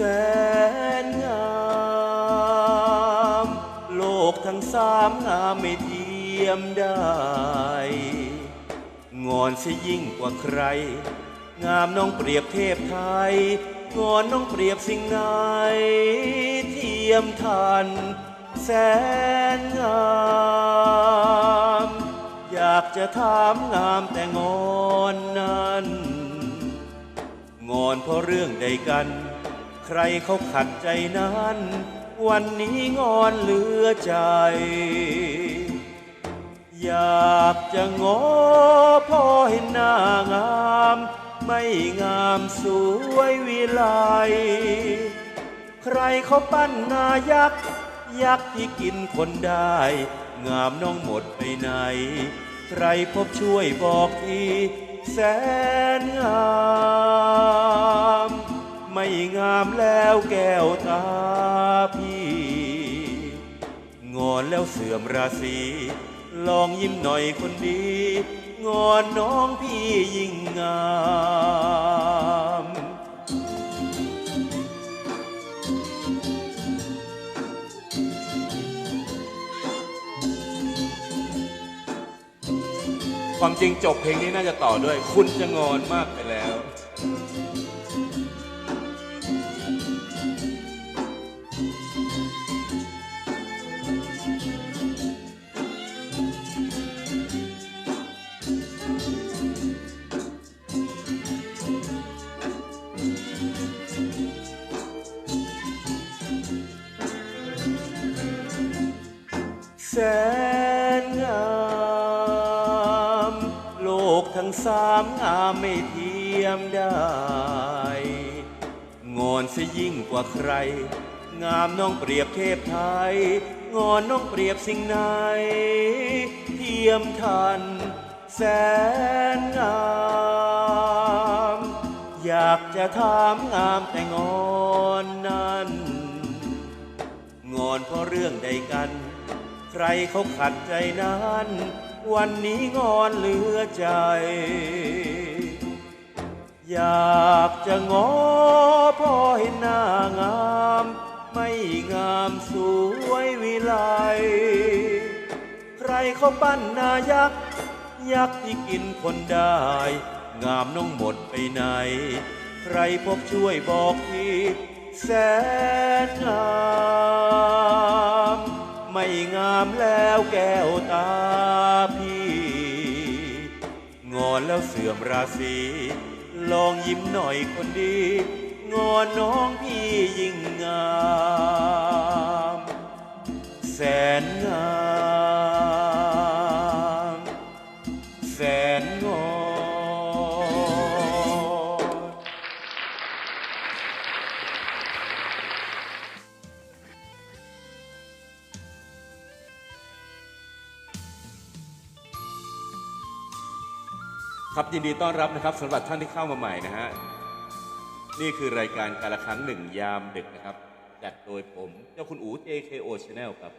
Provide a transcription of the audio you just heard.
แสนงามโลกทั้งสามงามไม่เทียมได้ งอนเสียยิ่งกว่าใคร งามน้องเปรียบเทพไทย งอนน้องเปรียบสิ่งไหนเทียมทัน แสนงามอยากจะถามงามแต่งอนนั้น งอนเพราะเรื่องใดกัน ใครเขาขัดใจนั้น วันนี้งอนเหลือใจ อยากจะงอพ่อเห็นหน้างาม ไม่งามสวยวิไลใครเขาปั้นหนายักษ์ยักษ์ที่กินคนได้ งามน้องหมดไปไหน ใครพบช่วยบอกทีแสนงาม แล้วแก้วตาพี่ งอนแล้วเสื่อมราศีลองยิ้มหน่อยคนดี งอนน้องพี่ยิ่งงามความจริงจบเพลงนี้น่าจะต่อด้วย คุณจะงอนมากไปแล้ว แสนงามโลกทั้งสามงามไม่เทียมได้ งอนเสียยิ่งกว่าใคร งามน้องเปรียบเทพไทย งอนน้องเปรียบสิ่งไหนเทียมทัน แสนงามอยากจะถามงามแต่งอนนั้น งอนเพราะเรื่องใดกัน ใครเขาขัดใจนั้น วันนี้งอนเหลือใจ อยากจะงอพ่อเห็นหน้างาม ไม่งามสวยวิไลใครเขาปั้นนายักษ์ยักษ์ที่กินคนได้ งามน้องหมดไปไหน ใครพบช่วยบอกทีแสนงาม งามแล้วแก้วตาพี่ งอนแล้วเสื่อมราศีลองยิ้มหน่อยคนดี งอนน้องพี่ยิ่งงาม ครับยินดีต้อนรับนะครับสำหรับท่านที่เข้ามาใหม่นะฮะนี่คือรายการการละครั้งหนึ่งยามดึกนะครับ จัดโดยผมเจ้าคุณอู JKO Channel ครับ